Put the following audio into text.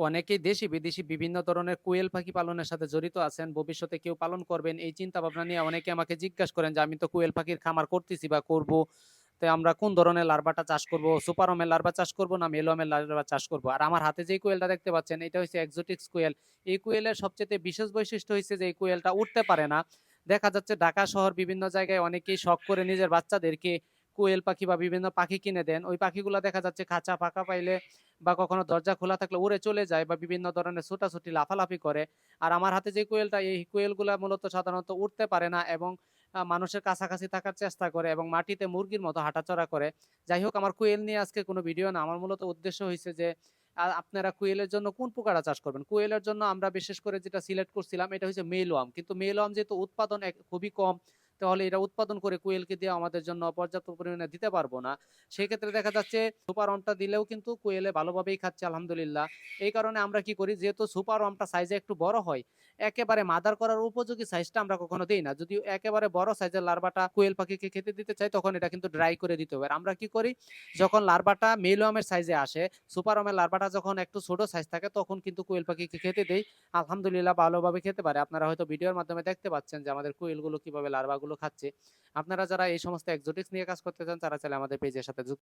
অনেকেই দেশি বিদেশি বিভিন্ন ধরনের কোয়েল পাখি পালনের সাথে জড়িত আছেন। ভবিষ্যতে কেউ পালন করবেন এই চিন্তা ভাবনা নিয়ে অনেকে আমাকে জিজ্ঞাসা করেন যে, "আমি তো কোয়েল পাখির খামার করতেছি বা করব। তো আমরা কোন ধরনের লার্ভাটা চাষ করব? সুপার ওমের লার্ভা চাষ করব না মেলোমের লার্ভা চাষ করব?" আর আমার হাতে যেই কোয়েলটা দেখতে পাচ্ছেন এটা হচ্ছে এক্সোটিক্স কোয়েল। এই কোয়েলের সবচেয়ে বিশেষ বৈশিষ্ট্য হইছে যে এই কোয়েলটা উঠতে পারে না। দেখা যাচ্ছে ঢাকা শহর বিভিন্ন জায়গায় অনেকেই শখ করে নিজের বাচ্চাদেরকে কোয়েল পাখি বা বিভিন্ন পাখি কিনে দেন। ওই পাখিগুলো দেখা যাচ্ছে খাঁচা ফাঁকা পাইলে বা কখনো দরজা খোলা থাকলে উড়ে চলে যায় বা বিভিন্ন ধরনের ছোটাছুটি লাফালাফি করে। আর আমার হাতে যে কোয়েলটা এই কোয়েলগুলো মূলত সাধারণত উড়তে পারে না এবং মানুষের কাছাকাছি থাকার চেষ্টা করে এবং মাটিতে মুরগির মতো হাঁটাচড়া করে। যাই হোক আমার কোয়েল নিয়ে আজকে কোনো ভিডিও না। আমার মূলত উদ্দেশ্য হয়েছে যে আপনারা কোয়েলের জন্য কোন পোকাটা চাষ করবেন? কোয়েলের জন্য আমরা বিশেষ করে যেটা সিলেক্ট করছিলাম এটা হচ্ছে মেলওয়ার্ম। কিন্তু মেলওয়ার্ম যেহেতু উৎপাদন খুবই কম, তাহলে এটা উৎপাদন করে কোয়েলকে দিয়ে আমাদের জন্য পর্যাপ্ত পরিমাণে দিতে পারব না। সেক্ষেত্রে দেখা যাচ্ছে সুপার ওয়ার্মটা দিলেও কিন্তু কোয়েলে ভালোভাবেই খাচ্ছে আলহামদুলিল্লাহ। এই কারণে আমরা কি করি যেহেতু সুপার ওয়ার্মটা সাইজে একটু বড় হয়, একেবারে মাদার করার উপযোগী সাইজটা আমরা কখনো দেই না। যদি একেবারে বড় সাইজের লার্ভাটা কোয়েল পাখিকে খেতে দিতে চাই তখন এটা কিন্তু ড্রাই করে দিতে হবে। আমরা কি করি যখন লার্ভাটা মেলওয়ার্মের সাইজে আসে, সুপার ওয়ার্মের লার্ভাটা যখন একটু ছোট সাইজ থাকে তখন কিন্তু কোয়েল পাখিকে খেতে দেই। আলহামদুলিল্লাহ ভালোভাবে খেতে পারে। আপনারা হয়তো ভিডিওর মাধ্যমে দেখতে পাচ্ছেন যে আমাদের কোয়েলগুলো কীভাবে লার্ভাগুলো খাচ্ছে। আপনারা যারা এই সমস্ত এক্সোটিক্স নিয়ে কাজ করতে চান, তারা চাইলে আমাদের পেজের সাথে যুক্ত